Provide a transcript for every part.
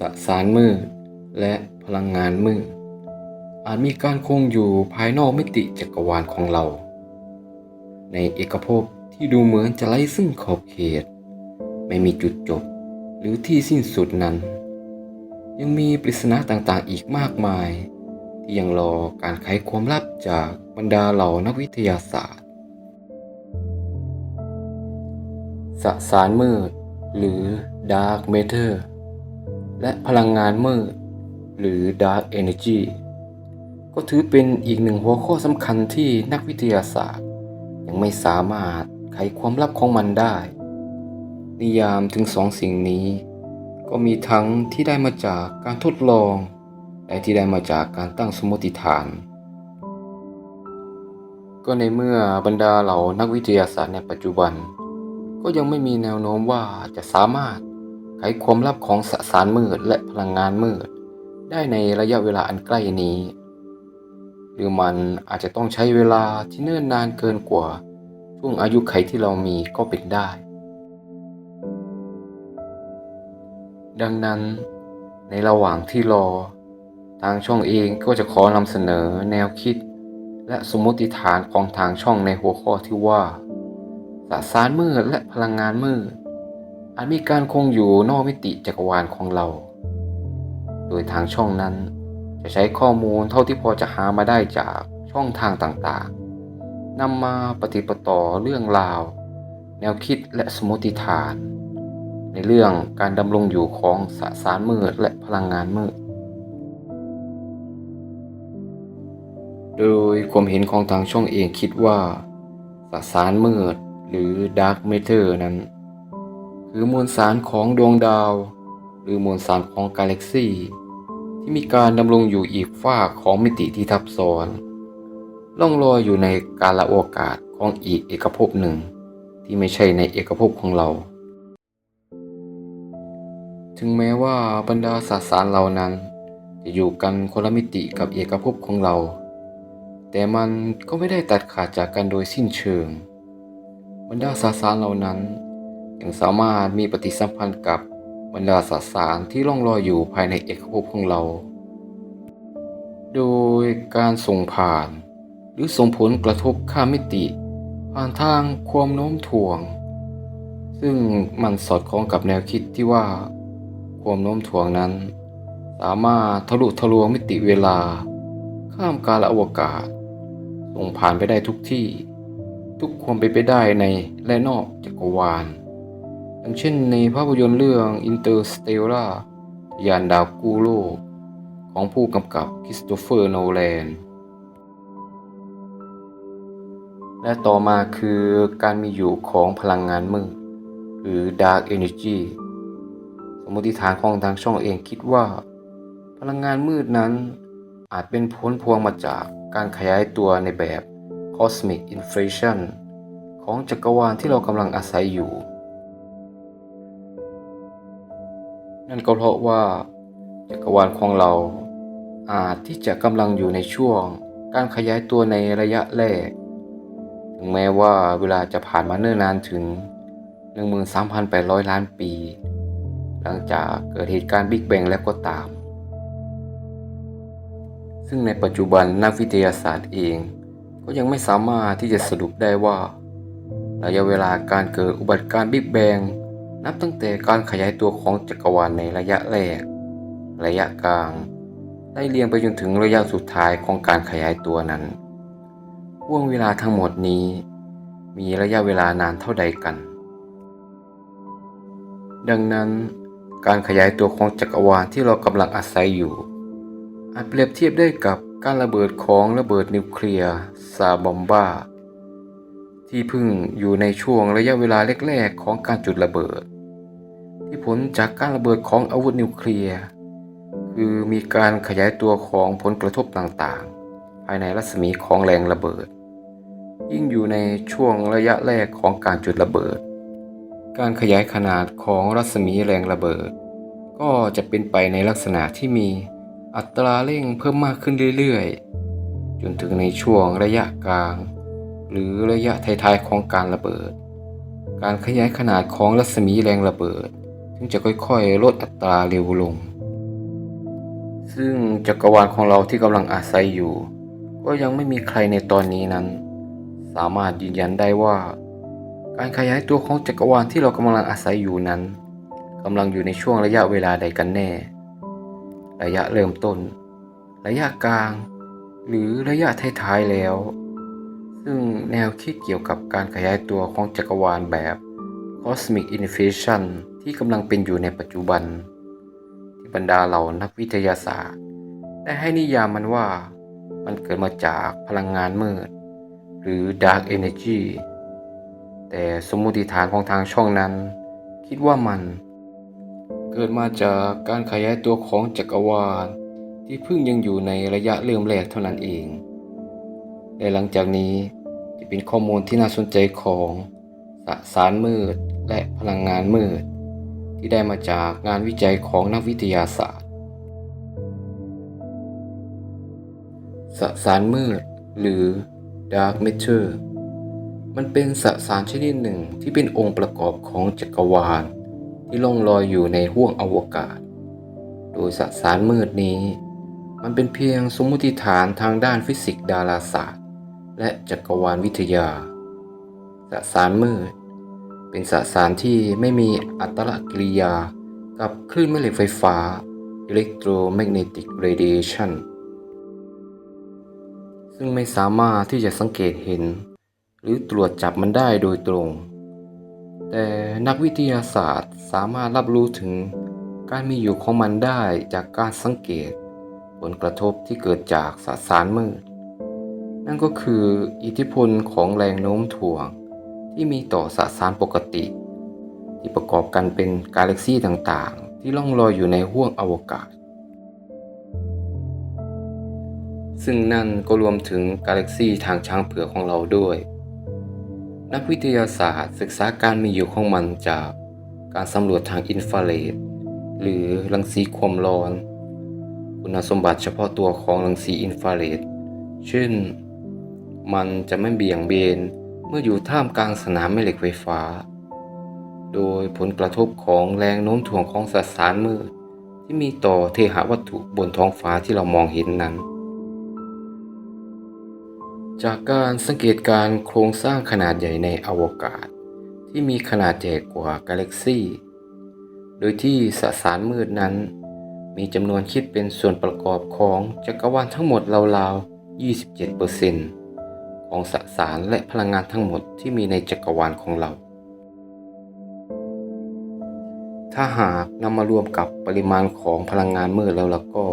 สสารมืดและพลังงานมืดอาจมีการคงอยู่ภายนอกมิติจักรวาลของเรา ในเอกภพที่ดูเหมือนจะไร้ซึ่งขอบเขต ไม่มีจุดจบหรือที่สิ้นสุดนั้น ยังมีปริศนาต่างๆอีกมากมาย ที่ยังรอการไขความลับจากบรรดาเหล่านักวิทยาศาสตร์ สสารมืดหรือ Dark Matter และพลังงานมืด หรือ Dark Energy ก็ถือเป็นอีกหนึ่งหัวข้อสำคัญที่นักวิทยาศาสตร์ ยังไม่สามารถไขความลับของมันได้ นิยามถึงสองสิ่งนี้ ก็มีทั้งที่ได้มาจากการทดลอง และที่ได้มาจากการตั้งสมมติฐาน ก็ในเมื่อบรรดาเหล่านักวิทยาศาสตร์ในปัจจุบัน ก็ยังไม่มีแนวโน้มว่าจะสามารถ ไขความลับของสสารมืดและพลังงานมืด ได้ในระยะเวลาอันใกล้นี้ หรือมันอาจจะต้องใช้เวลาที่เนิ่นนานเกินกว่าช่วงอายุไขที่เรามีก็เป็นได้ ดังนั้น ในระหว่างที่รอ ทางช่องเองก็จะขอนำเสนอแนวคิด และสมมติฐานของทางช่องในหัวข้อที่ว่าสสารมืดและพลังงานมืด อาจมีการคงอยู่นอกมิติจักรวาลของเรา โดยทางช่องนั้น จะใช้ข้อมูลเท่าที่พอจะหามาได้จากช่องทางต่างๆนำมาปฏิปต่อเรื่องราว แนวคิดและสมมติฐาน ในเรื่องการดำรงอยู่ของสสารมืดและพลังงานมืด โดยความเห็นของทางช่องเองคิดว่าสสารมืดหรือ Dark Matter นั้น คือมวลสารของดวงดาว หรือมวลสารของกาแล็กซีที่มีการดำรงอยู่อีกฝากของมิติที่ทับซ้อนล่องลอยอยู่ในกาลโอกาสของอีกเอกภพหนึ่ง ที่ไม่ใช่ในเอกภพของเรา ถึงแม้ว่าบรรดาสสารเหล่านั้น จะอยู่กันคนละมิติกับเอกภพของเรา แต่มันก็ไม่ได้ตัดขาดจากกันโดยสิ้นเชิง บรรดาสสารเหล่านั้น ยังสามารถมีปฏิสัมพันธ์กับบรรดาสสารที่ล่องลอยอยู่ภายในเอกภพของเรา โดยการส่งผ่าน หรือส่งผลกระทบข้ามมิติ ผ่านทางความโน้มถ่วง ซึ่งมันสอดคล้องกับแนวคิดที่ว่า ความโน้มถ่วงนั้น สามารถทะลุทะลวงมิติเวลา ข้ามกาลอวกาศ ส่งผ่านไปได้ทุกที่ ทุกความเป็นไปได้ในและนอกจักรวาล อย่างเช่นในภาพยนตร์เรื่อง Interstellar ยานดาวกู้โลก ของผู้กำกับคริสโตเฟอร์โนแลนและต่อมาคือการมีอยู่ของพลังงานมืดหรือ Dark Energy สมมติฐานของทางช่องเองคิดว่า พลังงานมืดนั้นอาจเป็นผลพวงมาจากการขยายตัวในแบบ Cosmic Inflation ของจักรวาลที่เรากำลังอาศัยอยู่ นั่นก็เพราะว่าจักรวาลของเรา อาจที่จะกำลังอยู่ในช่วงการขยายตัวในระยะแรก ถึงแม้ว่าเวลาจะผ่านมาเนิ่นนานถึง 13,800 ล้านปี หลังจากเกิดเหตุการณ์บิ๊กแบงแล้วก็ตาม ซึ่งในปัจจุบันนักวิทยาศาสตร์เอง ก็ยังไม่สามารถที่จะสรุปได้ว่า ระยะเวลาการเกิดอุบัติการณ์บิ๊กแบง นับตั้งแต่การขยายตัวของจักรวาลในระยะแรก ระยะกลาง ไล่เรียงไปจนถึงระยะสุดท้ายของการขยายตัวนั้นห่วงเวลาทั้งหมดนี้ มีระยะเวลานานเท่าใดกัน ดังนั้น การขยายตัวของจักรวาลที่เรากำลังอาศัยอยู่ อาจเปรียบเทียบได้กับการระเบิดของระเบิดนิวเคลียร์ซาบอมบา ที่เพิ่งอยู่ในช่วงระยะเวลาแรกๆของการจุดระเบิด ที่ผลจากการระเบิดของอาวุธนิวเคลียร์ คือมีการขยายตัวของผลกระทบต่างๆ ภายในรัศมีของแรงระเบิด ยิ่งอยู่ในช่วงระยะแรกของการจุดระเบิด การขยายขนาดของรัศมีแรงระเบิด ก็จะเป็นไปในลักษณะที่มีอัตราเร่งเพิ่มมากขึ้นเรื่อยๆ จนถึงในช่วงระยะกลาง หรือระยะท้ายๆของการระเบิด การขยายขนาดของรัศมีแรงระเบิดถึงจะค่อยๆ ลดอัตราเร็วลง ซึ่งจักรวาลของเราที่กำลังอาศัยอยู่ ก็ยังไม่มีใครในตอนนี้นั้น สามารถยืนยันได้ว่า การขยายตัวของจักรวาลที่เรากำลังอาศัยอยู่นั้นกำลังอยู่ในช่วงระยะเวลาใดกันแน่ ระยะเริ่มต้น ระยะกลาง หรือระยะท้ายๆแล้ว ซึ่งแนวคิดเกี่ยวกับการขยายตัวของจักรวาลแบบ Cosmic Infinity ที่กำลังเป็นอยู่ในปัจจุบัน ที่บรรดาเหล่านักวิทยาศาสตร์ ได้ให้นิยามมันว่ามันเกิดมาจากพลังงานมืด หรือ Dark Energy แต่สมมุติฐานของทางช่องนั้น คิดว่ามัน เกิดมาจากการขยายตัวของจักรวาล ที่เพิ่งยังอยู่ในระยะเริ่มแรกเท่านั้นเองและหลังจากนี้ จะเป็นข้อมูลที่น่าสนใจของสสารมืดและพลังงานมืด ที่ได้มาจากงานวิจัยของนักวิทยาศาสตร์ สสารมืดหรือ Dark Matter มันเป็นสสารชนิดหนึ่งที่เป็นองค์ประกอบของจักรวาล ที่ล่องลอยอยู่ในห้วงอวกาศ โดยสสารมืดนี้ มันเป็นเพียงสมมติฐานทางด้านฟิสิกส์ดาราศาสตร์ และจักรวาลวิทยา สสารมืด เป็นสสารที่ไม่มีอัตรากิริยา กับคลื่นแม่เหล็กไฟฟ้า electromagnetic radiation ซึ่งไม่สามารถที่จะสังเกตเห็น หรือตรวจจับมันได้โดยตรง แต่นักวิทยาศาสตร์สามารถรับรู้ถึงการมีอยู่ของมันได้จากการสังเกต ผลกระทบที่เกิดจากสสารมืด นั่นก็คืออิทธิพลของแรงโน้มถ่วง ที่มีต่อสสารปกติ ที่ประกอบกันเป็นกาแล็กซีต่างๆ ที่ล่องลอยอยู่ในห้วงอวกาศ ซึ่งนั่นก็รวมถึงกาแล็กซีทางช้างเผือกของเราด้วย นักวิทยาศาสตร์ศึกษาการมีอยู่ของมันจากการสำรวจทางอินฟราเรดหรือรังสีความร้อน คุณสมบัติเฉพาะตัวของรังสีอินฟราเรดเช่น มันจะไม่เบี่ยงเบนเมื่ออยู่ท่ามกลางสนามแม่เหล็กไฟฟ้า โดยผลกระทบของแรงโน้มถ่วงของสสารมืดที่มีต่อเทหวัตถุบนท้องฟ้าที่เรามองเห็นนั้น จากการสังเกตการโครงสร้างขนาดใหญ่ในอวกาศ ที่มีขนาดใหญ่กว่ากาแล็กซี่ โดยที่สสารมืดนั้น มีจำนวนคิดเป็นส่วนประกอบของจักรวาลทั้งหมดราวๆ27% ของสสารและพลังงานทั้งหมดที่มีในจักรวาลของเรา ถ้าหากนำมารวมกับปริมาณของพลังงานมืดแล้วแล้วก็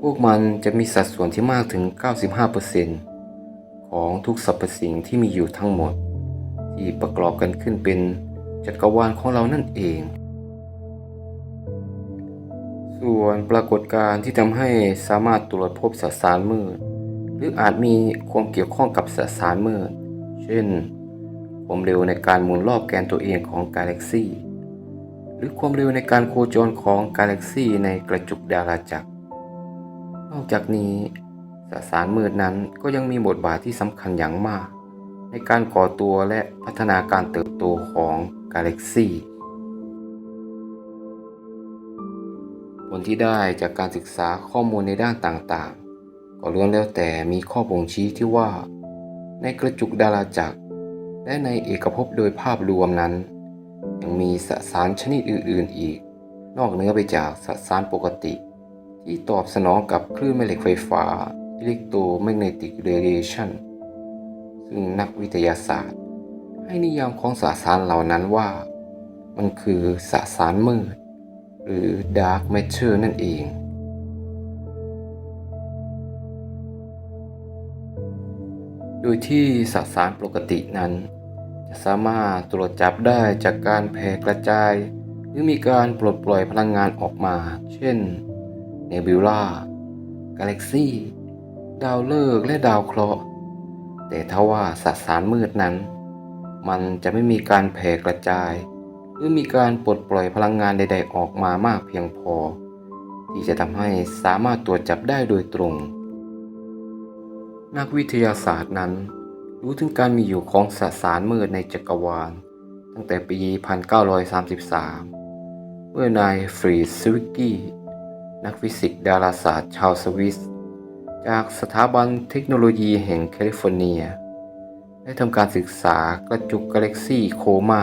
พวกมันจะมีสัดส่วนที่มากถึง 95%ของทุกสรรพสิ่งที่มีอยู่ทั้งหมด ที่ประกอบกันขึ้นเป็นจักรวาลของเรานั่นเอง ส่วนปรากฏการณ์ที่ทำให้สามารถตรวจพบสสารมืด หรืออาจมีความเกี่ยวข้องกับสสารมืด เช่น ความเร็วในการหมุนรอบแกนตัวเองของกาแล็กซีหรือความเร็วในการโคจรของกาแล็กซีในกระจุกดาราจักร นอกจากนี้สสารมืดนั้นก็ยังมีบทบาทที่สำคัญอย่างมาก ในการก่อตัวและพัฒนาการเติบโตของกาแล็กซีผลที่ได้จากการศึกษาข้อมูลในด้านต่างๆ ก็ล้วนแล้วแต่มีข้อบ่งชี้ที่ว่า ในกระจุกดาราจักร และในเอกภพโดยภาพรวมนั้น ยังมีสสารชนิดอื่น ๆ อีก นอกเหนือไปจากสสารปกติ ที่ตอบสนองกับคลื่นแม่เหล็กไฟฟ้า electromagnetic radiation ซึ่งนักวิทยาศาสตร์ ให้นิยามของสสารเหล่านั้นว่า มันคือสสารมืด หรือ dark matter นั่นเอง โดยที่สสารปกตินั้น จะสามารถตรวจจับได้จากการแผ่กระจาย หรือมีการปลดปล่อยพลังงานออกมา เช่น เนบิวลากาแล็กซี่ดาวฤกษ์และดาวเคราะห์ แต่ถ้าว่าสสารมืดนั้น มันจะไม่มีการแผ่กระจาย หรือมีการปลดปล่อยพลังงานใด ๆ ออกมามากเพียงพอ ที่จะทำให้สามารถตรวจจับได้โดยตรง นักวิทยาศาสตร์นั้น รู้ถึงการมีอยู่ของสสารมืดในจักรวาล ตั้งแต่ปี 1933 เมื่อนายฟรีดสวิกกี้ นักฟิสิกส์ดาราศาสตร์ชาวสวิส จากสถาบันเทคโนโลยีแห่งแคลิฟอร์เนีย ได้ทำการศึกษากระจุกกาแล็กซี่โคมา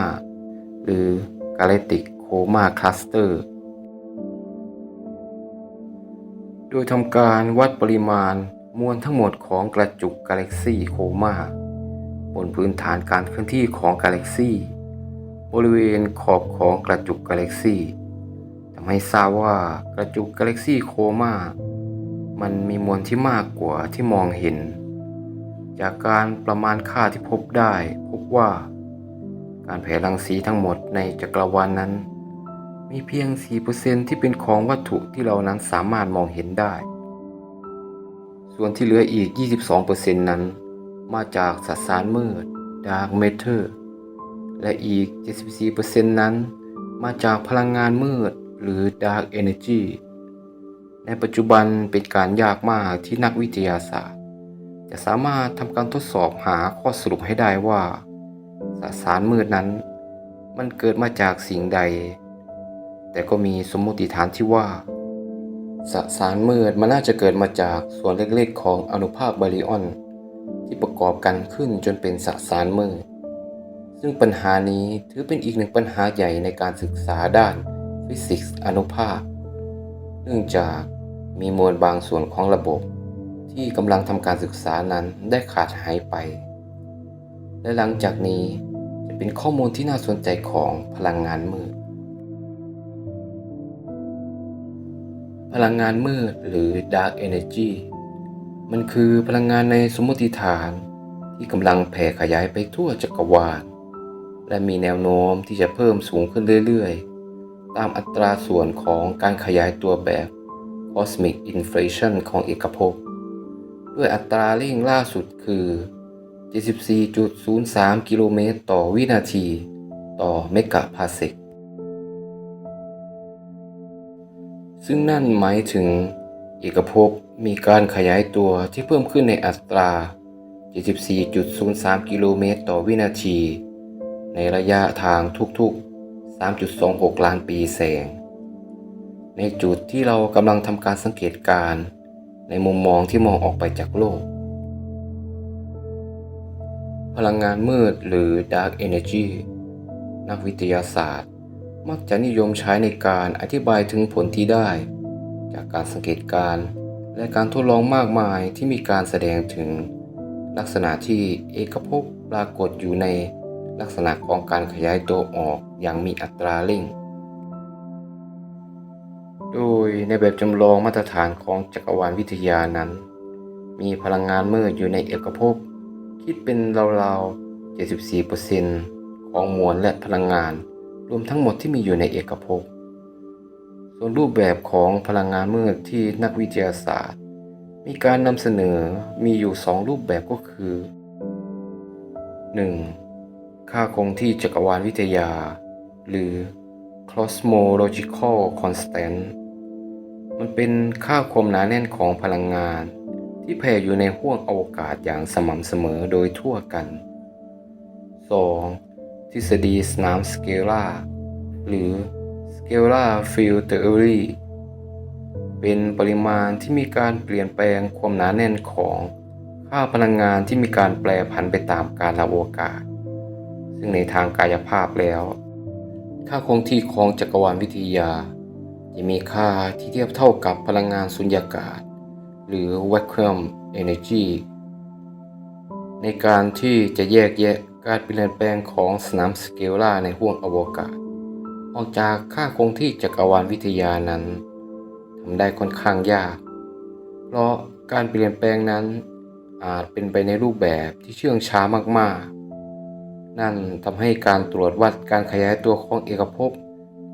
หรือ Galactic Coma Cluster โดยทำการวัดปริมาณ มวลทั้งหมดของกระจุกกาแล็กซี่โคมาบนพื้นฐานการเคลื่อนที่ของกาแล็กซี่บริเวณขอบของกระจุกกาแล็กซี่ทำให้ทราบว่ากระจุกกาแล็กซี่โคมามันมีมวลที่มากกว่าที่มองเห็น จากการประมาณค่าที่พบได้พบว่า การแผ่รังสีทั้งหมดในจักรวาลนนั้น มีเพียง 4%ที่เป็นของวัตถุที่เรานั้นสามารถมองเห็นได้ ส่วนที่เหลืออีก 22%นั้น มาจากสสารมืด Dark Matter และอีก 74%นั้น มาจากพลังงานมืดหรือ Dark Energy ในปัจจุบันเป็นการยากมากที่นักวิทยาศาสตร์ จะสามารถทำการทดสอบหาข้อสรุปให้ได้ว่าสสารมืดนั้น มันเกิดมาจากสิ่งใด แต่ก็มีสมมติฐานที่ว่า สสารมืดมันน่าจะเกิดมาจากส่วนเล็กๆของอนุภาคบาริออน ที่ประกอบกันขึ้นจนเป็นสสารมืด ซึ่งปัญหานี้ถือเป็นอีกหนึ่งปัญหาใหญ่ในการศึกษาด้านฟิสิกส์อนุภาค เนื่องจากมีมวลบางส่วนของระบบ ที่กำลังทำการศึกษานั้นได้ขาดหายไป และหลังจากนี้จะเป็นข้อมูลที่น่าสนใจของพลังงานมืด พลังงานมืดหรือ Dark Energy มันคือพลังงานในสมมติฐานที่กำลังแผ่ขยายไปทั่วจักรวาล และมีแนวโน้มที่จะเพิ่มสูงขึ้นเรื่อยๆ ตามอัตราส่วนของการขยายตัวแบบ Cosmic Inflation ของเอกภพ ด้วยอัตราเร่งล่าสุดคือ 74.03 กิโลเมตรต่อวินาที ต่อเมกะพาเซก ซึ่งนั่นหมายถึงเอกภพมีการขยายตัวที่เพิ่มขึ้นในอัตรา 74.03 กิโลเมตรต่อวินาที ในระยะทางทุกๆ 3.26 ล้านปีแสง ในจุดที่เรากำลังทำการสังเกตการณ์ในมุมมองที่มองออกไปจากโลก พลังงานมืดหรือ Dark Energy นักวิทยาศาสตร์ มักจะนิยมใช้ในการอธิบายถึงผลที่ได้ จากการสังเกตการณ์และการทดลองมากมายที่มีการแสดงถึง ลักษณะที่เอกภพปรากฏอยู่ในลักษณะของการขยายตัวออกอย่างมีอัตราเร่ง โดยในแบบจำลองมาตรฐานของจักรวาลวิทยานั้น มีพลังงานมืดอยู่ในเอกภพคิดเป็นราวๆ 74%ของมวลและพลังงาน รวมทั้งหมดที่มีอยู่ในเอกภพ ส่วนรูปแบบของพลังงานมืดที่นักวิทยาศาสตร์ มีการนำเสนอมีอยู่สองรูปแบบก็คือ 1. ค่าคงที่จักรวาลวิทยา หรือ cosmological constant มันเป็นค่าความหนาแน่นของพลังงาน ที่แผ่อยู่ในห้วงอวกาศอย่างสม่ำเสมอโดยทั่วกัน 2. ทฤษฎีสนามสเกลาหรือ scalar field theory เป็นปริมาณที่มีการเปลี่ยนแปลงความหนาแน่นของค่าพลังงานที่มีการแปรผันไปตามกาลอวกาศ ซึ่งในทางกายภาพแล้ว ค่าคงที่ของจักรวาลวิทยา จะมีค่าที่เทียบเท่ากับพลังงานสุญญากาศ หรือ vacuum energy ในการที่จะแยกแยะ การเปลี่ยนแปลงของสนามสเกลลาในห้วงอวกาศ ออกจากค่าคงที่จักรวาลวิทยานั้นทำได้ค่อนข้างยาก เพราะการเปลี่ยนแปลงนั้นอาจเป็นไปในรูปแบบที่เชื่องช้ามากๆ นั่นทำให้การตรวจวัดการขยายตัวของเอกภพ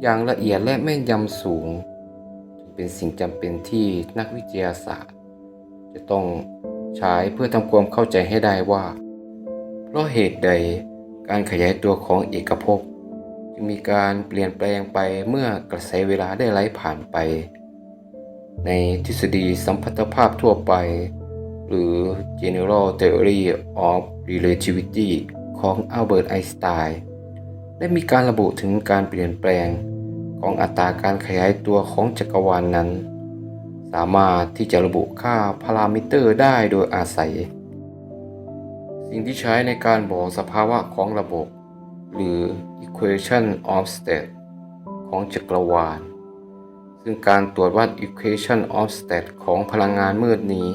อย่างละเอียดและแม่นยำสูง เป็นสิ่งจำเป็นที่นักวิทยาศาสตร์ จะต้องใช้เพื่อทำความเข้าใจให้ได้ว่า เพราะเหตุใดการขยายตัวของเอกภพจึงมีการเปลี่ยนแปลงไปเมื่อกระแสเวลาได้ไหลผ่านไป ในทฤษฎีสัมพัทธภาพทั่วไป หรือ General Theory of Relativity ของอัลเบิร์ตไอน์สไตน์ได้มีการระบุถึงการเปลี่ยนแปลงของอัตราการขยายตัวของจักรวาลนนั้น สามารถที่จะระบุค่าพารามิเตอร์ได้โดยอาศัย สิ่งที่ใช้ในการบอกสภาวะของระบบ หรือ equation of state ของจักรวาล ซึ่งการตรวจวัด equation of state ของพลังงานมืดนี้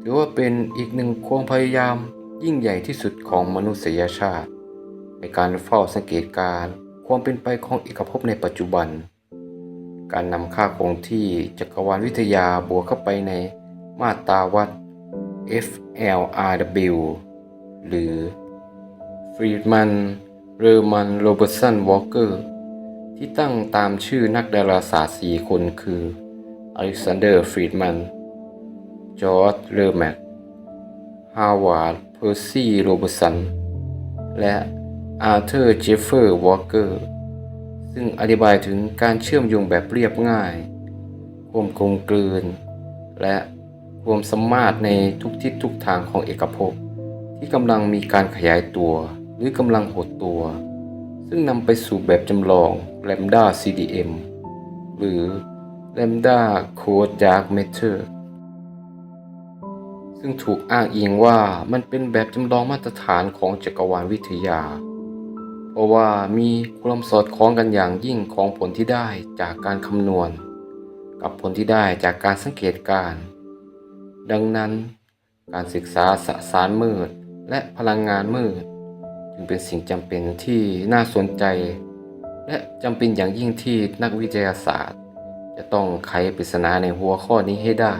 ถือว่าเป็นอีกหนึ่งความพยายามยิ่งใหญ่ที่สุดของมนุษยชาติ ในการเฝ้าสังเกตการณ์ความเป็นไปของเอกภพในปัจจุบัน การนำค่าคงที่จักรวาลวิทยาบวกเข้าไปในมาตราวัด FLRW หรือ Friedman เรอร์มันโรเบ r สันวอลเกอร์ที่ตั้งตามชื่อนักดาราศาสตร์สี่คนคืออเล็กซานเดอร์ฟรีดมันจอร์จเรอร์แมกฮาวาร์ดเพอร์ซี่โรเบ r สันและอาร์เธอร์เจฟเฟอร์วอลเกอร์ซึ่งอธิบายถึงการเชื่อมโยงแบบเรียบง่ายความกลมกลืน และความสามารถในทุกทิศทุกทางของเอกภพ ที่กำลังมีการขยายตัว หรือกำลังหดตัว ซึ่งนำไปสู่แบบจำลอง Lambda CDM หรือ Lambda Code Dark Matter ซึ่งถูกอ้างอิงว่ามันเป็นแบบจำลองมาตรฐานของจักรวาลวิทยา เพราะว่ามีความสอดคล้องกันอย่างยิ่งของผลที่ได้จากการคำนวณ กับผลที่ได้จากการสังเกตการ ดังนั้น การศึกษาสสารมืด และพลังงานมืดจึงเป็นสิ่งจำเป็นที่น่าสนใจ และจำเป็นอย่างยิ่งที่นักวิทยาศาสตร์ จะต้องไขปริศนาในหัวข้อนี้ให้ได้